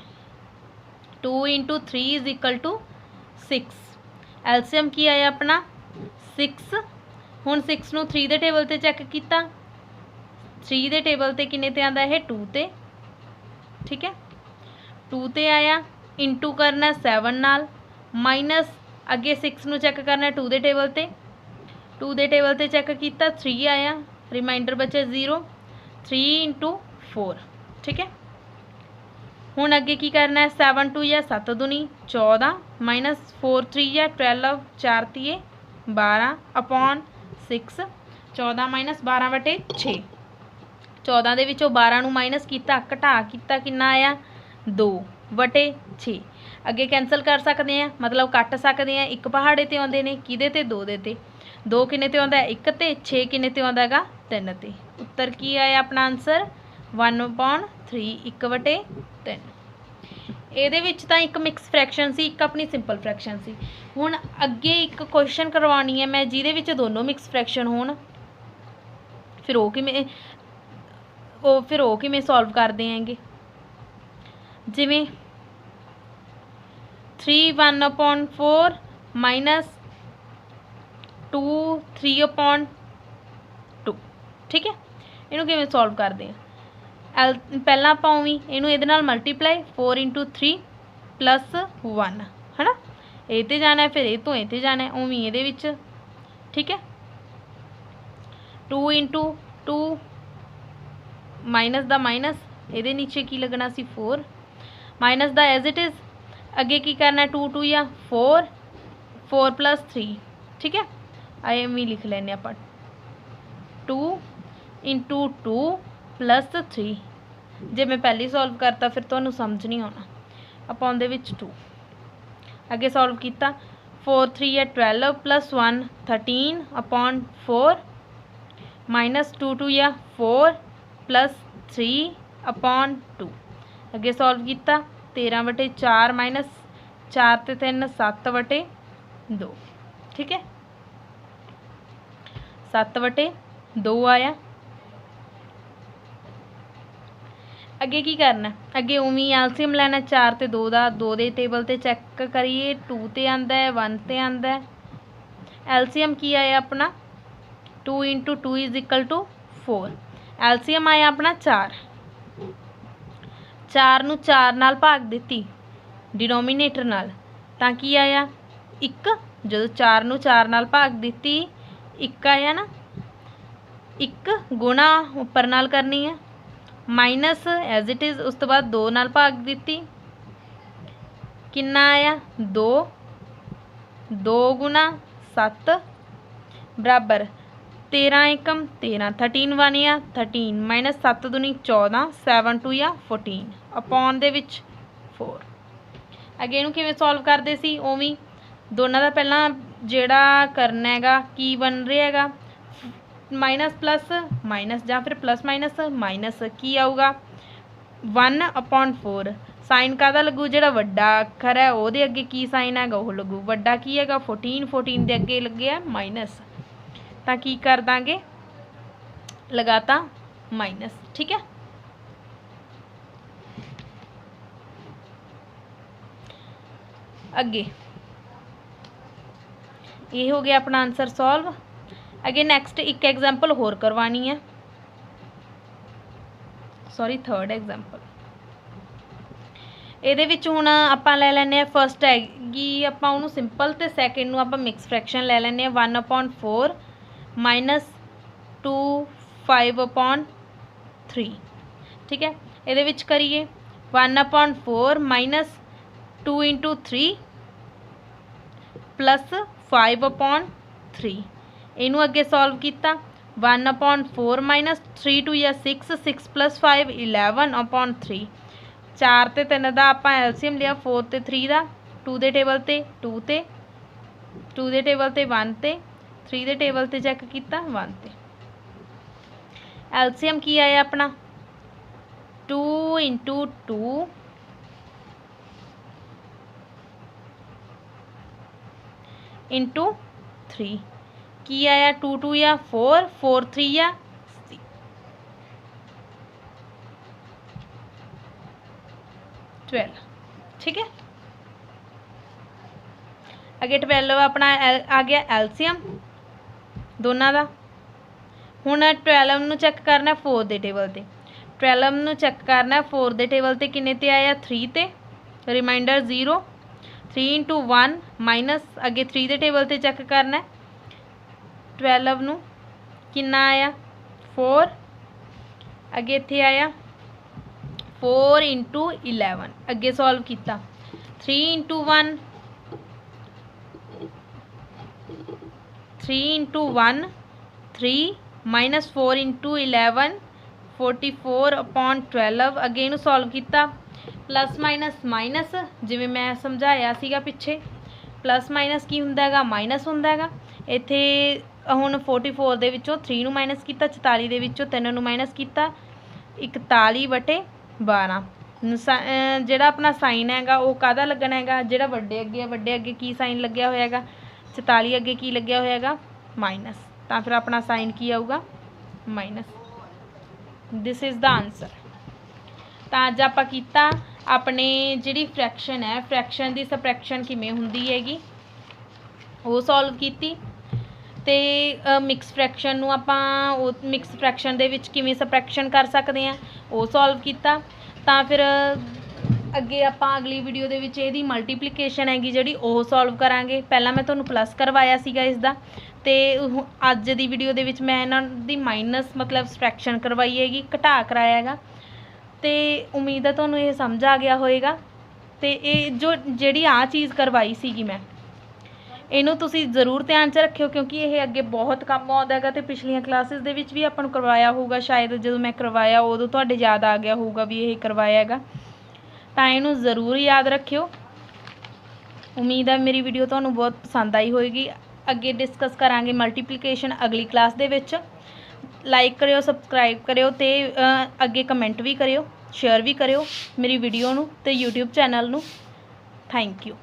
2 3 is equal to 6 ਐਲਸੀਅਮ ਕੀ ਆਇਆ ਆਪਣਾ? 6 ਹੁਣ 6 ਨੂੰ 3 ਦੇ ਟੇਬਲ ਤੇ ਚੈੱਕ ਕੀਤਾ। 3 ਦੇ ਟੇਬਲ ਤੇ ਕਿੰਨੇ ਤੇ ਆਂਦਾ ਇਹ? 2 ਤੇ। ਠੀਕ ਹੈ? 2 ਤੇ ਆਇਆ। ਇੰਟੂ ਕਰਨਾ 7 ਨਾਲ। ਮਾਈਨਸ ਅੱਗੇ 6 ਨੂੰ ਚੈੱਕ ਕਰਨਾ 2 ਦੇ ਟੇਬਲ ਤੇ। 2 ਦੇ ਟੇਬਲ ਤੇ ਚੈੱਕ ਕੀਤਾ 3 ਆਇਆ। ਰਿਮਾਈਂਡਰ ਬਚਿਆ 0 3 ਇੰਟੂ 4 ਠੀਕ ਹੈ? ਹੁਣ ਅੱਗੇ ਕੀ ਕਰਨਾ ਹੈ? 7 2 ਜਾਂ 7 ਦੁਨੀ 14 ਮਾਈਨਸ 4 3 ਜਾਂ 12 4 ਤੀਏ 12 ਅਪੋਨ 6 14 ਮਾਈਨਸ 12 ਵਟੇ 6 14 ਦੇ ਵਿੱਚੋਂ 12 ਨੂੰ ਮਾਈਨਸ ਕੀਤਾ, ਘਟਾ ਕੀਤਾ ਕਿੰਨਾ ਆਇਆ? 2 ਵਟੇ 6 ਅੱਗੇ ਕੈਨਸਲ ਕਰ ਸਕਦੇ ਆ ਮਤਲਬ ਕੱਟ ਸਕਦੇ ਆ ਇੱਕ ਪਹਾੜੇ ਤੇ ਆਉਂਦੇ ਨੇ, ਕਿਹਦੇ ਤੇ? ਦੋ ਦੇ ਤੇ। 2 ਕਿੰਨੇ ਤੇ ਆਉਂਦਾ 1 ਤੇ 6 ਕਿੰਨੇ ਤੇ ਆਉਂਦਾ ਹੈਗਾ? 3 ਤੇ। ਉੱਤਰ ਕੀ ਆਇਆ ਆਪਣਾ ਆਨਸਰ 1 upon 3 1 ਵਟੇ 3 ਇਹਦੇ ਵਿੱਚ ਤਾਂ ਇੱਕ ਮਿਕਸ ਫ੍ਰੈਕਸ਼ਨ ਸੀ, ਇੱਕ ਆਪਣੀ ਸਿੰਪਲ ਫ੍ਰੈਕਸ਼ਨ ਸੀ। ਹੁਣ ਅੱਗੇ ਇੱਕ ਕੁਐਸਚਨ ਕਰਵਾਉਣੀ ਹੈ, ਮੈਂ ਜਿਹਦੇ ਵਿੱਚ ਦੋਨੋਂ ਮਿਕਸ ਫ੍ਰੈਕਸ਼ਨ ਹੋਣ, ਫਿਰ ਉਹ ਕਿਵੇਂ, ਉਹ ਫਿਰ ਉਹ ਕਿਵੇਂ ਸੋਲਵ ਕਰਦੇ ਆਂਗੇ ਜਿਵੇਂ 3 1 upon 4 minus 2 3 upon ਠੀਕ ਹੈ? ਇਹਨੂੰ ਕਿਵੇਂ ਸੋਲਵ ਕਰਦੇ ਆ ਐਲ ਪਹਿਲਾਂ ਆਪਾਂ ਉਵੇਂ ਇਹਨੂੰ ਇਹਦੇ ਨਾਲ ਮਲਟੀਪਲਾਈ 4 3 ਪਲੱਸ 1 ਹਨਾ? ਇਹ ਤੇ ਜਾਣਾ ਫਿਰ ਇਹ ਤੋਂ ਇਹ ਤੇ ਜਾਣਾ ਉਵੇਂ ਇਹਦੇ ਵਿੱਚ, ਠੀਕ ਹੈ? 2 2 ਮਾਈਨਸ ਦਾ ਮਾਈਨਸ ਇਹਦੇ ਨੀਚੇ ਕੀ ਲੱਗਣਾ ਸੀ? 4 ਮਾਈਨਸ ਦਾ ਐਜ਼ ਇਟ ਇਜ਼ ਅੱਗੇ ਕੀ ਕਰਨਾ ਹੈ? 2 2 ਜਾਂ 4 4 ਪਲੱਸ 3 ਠੀਕ ਹੈ? ਆਈ ਐਮ ਵੀ ਲਿਖ ਲੈਨੇ ਆਪਾਂ। 2 ਇੰਟੂ 2 ਪਲੱਸ 3 ਜੇ ਮੈਂ ਪਹਿਲੀ ਸੋਲਵ ਕਰਤਾ, ਫਿਰ ਤੁਹਾਨੂੰ ਸਮਝ ਨਹੀਂ ਆਉਣਾ। ਆਪਾਂ ਉਹਦੇ ਵਿੱਚ 2 ਅੱਗੇ ਸੋਲਵ ਕੀਤਾ। 4 3 ਹੈ 12 ਪਲੱਸ 1 13 ਅਪੋਨ 4 ਮਾਈਨਸ 2 2 ਜਾਂ 4 ਪਲੱਸ 3 ਅਪੋਨ 2 ਅੱਗੇ ਸੋਲਵ ਕੀਤਾ। 13 ਵਟੇ 4 ਮਾਈਨਸ 4 ਤੇ 3 7 ਵਟੇ 2 ਠੀਕ ਹੈ? 7 ਵਟੇ 2 ਆਇਆ। ਅੱਗੇ ਕੀ ਕਰਨਾ? ਅੱਗੇ ਉਵੇਂ ਐਲਸੀਐਮ ਲੈਣਾ 4 ਤੇ 2 ਦਾ 2 ਦੇ ਟੇਬਲ ਤੇ ਚੈੱਕ ਕਰੀਏ 2 ਤੇ ਆਂਦਾ ਹੈ 1 ਤੇ ਆਂਦਾ ਹੈ। ਐਲਸੀਐਮ ਕੀ ਆਇਆ ਆਪਣਾ? 2 2 ਇਜ਼ ਇਕੁਅਲ ਟੂ 4 ਐਲਸੀਐਮ ਆਇਆ ਆਪਣਾ 4 4 ਨੂੰ 4 ਨਾਲ ਭਾਗ ਦਿੱਤੀ ਡਿਨੋਮੀਨੇਟਰ ਨਾਲ। ਤਾਂ ਕੀ ਆਇਆ? 1 ਜਦੋਂ 4 ਨੂੰ 4 ਨਾਲ ਭਾਗ ਦਿੱਤੀ 1 ਆਇਆ ਨਾ? 1 ਗੁਣਾ ਉੱਪਰ ਨਾਲ ਕਰਨੀ ਹੈ। ਮਾਈਨਸ ਐਜ਼ ਇਟ ਇਜ਼ ਉਸ ਤੋਂ ਬਾਅਦ 2 ਨਾਲ ਭਾਗ ਦਿੱਤੀ। ਕਿੰਨਾ ਆਇਆ? 2 2 ਗੁਣਾ 7 ਬਰਾਬਰ। 13 ਏਕਮ 13 13 1 ਆ। 13 ਮਾਈਨਸ 7 ਦੁਨੀ 14 7 2 ਜਾਂ 14 ਅਪੋਨ ਦੇ ਵਿੱਚ 4 ਅੱਗੇ ਇਹਨੂੰ ਕਿਵੇਂ ਸੋਲਵ ਕਰਦੇ ਸੀ? ਉਵੇਂ ਦੋਨਾਂ ਦਾ ਪਹਿਲਾਂ ਜਿਹੜਾ ਕਰਨਾ ਹੈਗਾ, ਕੀ ਬਣ ਰਿਹਾ ਹੈਗਾ? ਮਾਈਨਸ ਪਲੱਸ ਮਾਈਨਸ ਜਾਂ ਫਿਰ ਪਲੱਸ ਮਾਈਨਸ ਮਾਈਨਸ ਕੀ ਆਊਗਾ? 1 ਅਪੋਨ 4 ਸਾਈਨ ਕਾਹਦਾ ਲੱਗੂ? ਜਿਹੜਾ ਵੱਡਾ ਅੱਖਰ ਹੈ, ਉਹਦੇ ਅੱਗੇ ਕੀ ਸਾਈਨ ਹੈਗਾ, ਉਹ ਲੱਗੂ। ਵੱਡਾ ਕੀ ਹੈਗਾ? 14 14 ਦੇ ਅੱਗੇ ਲੱਗਿਆ ਮਾਈਨਸ ਤਾਂ ਕੀ ਕਰ ਦਾਂਗੇ? ਲਗਾਤਾ ਮਾਈਨਸ ਠੀਕ ਹੈ? ਅੱਗੇ। ਇਹ ਹੋ ਗਿਆ ਆਪਣਾ ਆਨਸਰ ਸੋਲਵ ਅੱਗੇ ਨੈਕਸਟ ਇੱਕ ਐਗਜ਼ਾਮਪਲ ਹੋਰ ਕਰਵਾਣੀ ਹੈ ਸੌਰੀ ਥਰਡ ਐਗਜ਼ਾਮਪਲ ਇਹਦੇ ਵਿੱਚ ਹੁਣ ਆਪਾਂ ਲੈ ਲੈਨੇ ਆ ਫਰਸਟ ਹੈਗੀ, ਆਪਾਂ ਉਹਨੂੰ ਸਿੰਪਲ ਤੇ ਸੈਕਿੰਡ ਨੂੰ ਆਪਾਂ ਮਿਕਸ ਫ੍ਰੈਕਸ਼ਨ ਲੈ ਲੈਨੇ ਆ 1/4 ਮਾਈਨਸ 2 5/3 ਠੀਕ ਹੈ? ਇਹਦੇ ਵਿੱਚ ਕਰੀਏ 1/4 ਮਾਈਨਸ 2 3 ਪਲੱਸ 5/3 ਇਹਨੂੰ ਅੱਗੇ ਸੋਲਵ ਕੀਤਾ 1/4 ਮਾਈਨਸ 3 2 ਜਾਂ 6 6 ਪਲੱਸ 5 11/3 4 ਤੇ 3 ਦਾ ਆਪਾਂ ਐਲਸੀਐਮ ਲਿਆ 4 ਤੇ 3 ਦਾ 2 ਦੇ ਟੇਬਲ ਤੇ 2 ਤੇ 2 ਦੇ ਟੇਬਲ ਤੇ 1 ਤੇ 3 ਦੇ ਟੇਬਲ ਤੇ ਚੈੱਕ ਕੀਤਾ 1 ਤੇ ਐਲਸੀਐਮ ਕੀ ਆਇਆ ਆਪਣਾ 2 2 ਇੰਟੂ 3 ਕੀ ਆਇਆ? 2 2 ਆ 4 4 3 ਆ 12 ਠੀਕ ਹੈ? ਅੱਗੇ 12 ਆਪਣਾ L- ਆ ਗਿਆ ਐਲਸੀਅਮ, ਦੋਨਾਂ ਦਾ। ਹੁਣ 12 ਨੂੰ ਚੈੱਕ ਕਰਨਾ 4 ਦੇ ਟੇਬਲ ਤੇ। 12 ਨੂੰ ਚੈੱਕ ਕਰਨਾ 4 ਦੇ ਟੇਬਲ ਤੇ ਕਿੰਨੇ ਤੇ ਆਇਆ? 3 ਤੇ। ਰਿਮਾਈਂਡਰ 0 3 into 1 ਮਾਈਨਸ ਅੱਗੇ 3 ਦੇ ਟੇਬਲ ਤੇ ਚੈੱਕ ਕਰਨਾ। 12 ਨੂੰ ਕਿੰਨਾ ਆਇਆ? 4 ਅੱਗੇ ਇੱਥੇ ਆਇਆ। 4 into 11 ਅੱਗੇ ਸੋਲਵ ਕੀਤਾ। 3 into 1 3 into 1 3 minus 4 into 11 44 upon 12 ਅੱਗੇ ਇਹਨੂੰ ਸੋਲਵ ਕੀਤਾ। ਪਲੱਸ ਮਾਈਨਸ ਮਾਈਨਸ ਜਿਵੇਂ ਮੈਂ ਸਮਝਾਇਆ ਸੀਗਾ ਪਿੱਛੇ। ਪਲੱਸ ਮਾਈਨਸ ਕੀ ਹੁੰਦਾ ਹੈਗਾ? ਮਾਈਨਸ ਹੁੰਦਾ ਹੈਗਾ। ਇੱਥੇ ਹੁਣ 44 ਦੇ ਵਿੱਚੋਂ 3 ਨੂੰ ਮਾਈਨਸ ਕੀਤਾ 44 ਦੇ ਵਿੱਚੋਂ 3 ਨੂੰ ਮਾਈਨਸ ਕੀਤਾ 41 ਵਟੇ 12 ਜਿਹੜਾ ਆਪਣਾ ਸਾਈਨ ਹੈਗਾ, ਉਹ ਕਾਹਦਾ ਲੱਗਣਾ ਹੈਗਾ? ਜਿਹੜਾ ਵੱਡੇ ਅੱਗੇ ਹੈ ਵੱਡੇ ਅੱਗੇ ਕੀ ਸਾਈਨ ਲੱਗਿਆ ਹੋਇਆ ਹੈਗਾ? 44 ਅੱਗੇ ਕੀ ਲੱਗਿਆ ਹੋਇਆ ਹੈਗਾ? ਮਾਈਨਸ ਤਾਂ ਫਿਰ ਆਪਣਾ ਸਾਈਨ ਕੀ ਆਊਗਾ? Minus this is the answer ਤਾਂ ਅੱਜ ਆਪਾਂ ਕੀਤਾ ਆਪਣੇ ਜਿਹੜੀ ਫ੍ਰੈਕਸ਼ਨ ਹੈ ਫ੍ਰੈਕਸ਼ਨ ਦੀ ਸਬਟ੍ਰੈਕਸ਼ਨ ਕਿਵੇਂ ਹੁੰਦੀ ਹੈਗੀ, ਉਹ ਸੋਲਵ ਕੀਤੀ। ਤੇ ਮਿਕਸ ਫ੍ਰੈਕਸ਼ਨ ਨੂੰ ਆਪਾਂ ਉਹ ਮਿਕਸ ਫ੍ਰੈਕਸ਼ਨ ਦੇ ਵਿੱਚ ਕਿਵੇਂ ਸਬਟ੍ਰੈਕਸ਼ਨ ਕਰ ਸਕਦੇ ਆ ਉਹ ਸੋਲਵ ਕੀਤਾ। ਤਾਂ ਫਿਰ ਅੱਗੇ ਆਪਾਂ ਅਗਲੀ ਵੀਡੀਓ ਦੇ ਵਿੱਚ ਇਹਦੀ ਮਲਟੀਪਲੀਕੇਸ਼ਨ ਹੈਗੀ ਜਿਹੜੀ, ਉਹ ਸੋਲਵ ਕਰਾਂਗੇ। ਪਹਿਲਾਂ ਮੈਂ ਤੁਹਾਨੂੰ ਪਲੱਸ ਕਰਵਾਇਆ ਸੀਗਾ ਇਸ ਦਾ ਤੇ ਅੱਜ ਦੀ ਵੀਡੀਓ ਦੇ ਵਿੱਚ ਮੈਂ ਇਹਨਾਂ ਦੀ ਮਾਈਨਸ ਮਤਲਬ ਸਬਟ੍ਰੈਕਸ਼ਨ ਕਰਵਾਈ ਹੈਗੀ, ਘਟਾ ਕਰਾਇਆ ਹੈਗਾ। ਤੇ ਉਮੀਦ ਹੈ ਤੁਹਾਨੂੰ ਇਹ ਸਮਝ ਆ ਗਿਆ ਹੋਏਗਾ। ਤੇ ਇਹ ਜੋ, ਜਿਹੜੀ ਆ ਚੀਜ਼ ਕਰਵਾਈ ਸੀਗੀ ਮੈਂ ਇਹਨੂੰ ਤੁਸੀਂ ਜ਼ਰੂਰ ਧਿਆਨ 'ਚ ਰੱਖਿਓ ਕਿਉਂਕਿ ਇਹ ਅੱਗੇ ਬਹੁਤ ਕੰਮ ਆਉਂਦਾ ਹੈਗਾ ਤੇ ਪਿਛਲੀਆਂ ਕਲਾਸਿਸ ਦੇ ਵਿੱਚ ਵੀ ਆਪਾਂ ਨੂੰ ਕਰਵਾਇਆ ਹੋਊਗਾ। ਸ਼ਾਇਦ ਜਦੋਂ ਮੈਂ ਕਰਵਾਇਆ ਉਦੋਂ ਤੁਹਾਡੇ ਯਾਦ ਆ ਗਿਆ ਹੋਊਗਾ ਵੀ ਇਹ ਕਰਵਾਇਆ ਹੈਗਾ। ਤਾਂ ਇਹਨੂੰ ਜ਼ਰੂਰ ਯਾਦ ਰੱਖਿਓ। ਉਮੀਦ ਹੈ ਮੇਰੀ ਵੀਡੀਓ ਤੁਹਾਨੂੰ ਬਹੁਤ ਪਸੰਦ ਆਈ ਹੋਵੇਗੀ ਅੱਗੇ ਡਿਸਕਸ ਕਰਾਂਗੇ ਮਲਟੀਪਲੀਕੇਸ਼ਨ ਅਗਲੀ ਕਲਾਸ ਦੇ ਵਿੱਚ। ਲਾਈਕ ਕਰਿਓ, ਸਬਸਕ੍ਰਾਈਬ ਕਰਿਓ ਤੇ ਅੱਗੇ ਕਮੈਂਟ ਵੀ ਕਰਿਓ, ਸ਼ੇਅਰ ਵੀ ਕਰਿਓ ਮੇਰੀ ਵੀਡੀਓ ਨੂੰ ਤੇ YouTube ਚੈਨਲ ਨੂੰ। Thank you.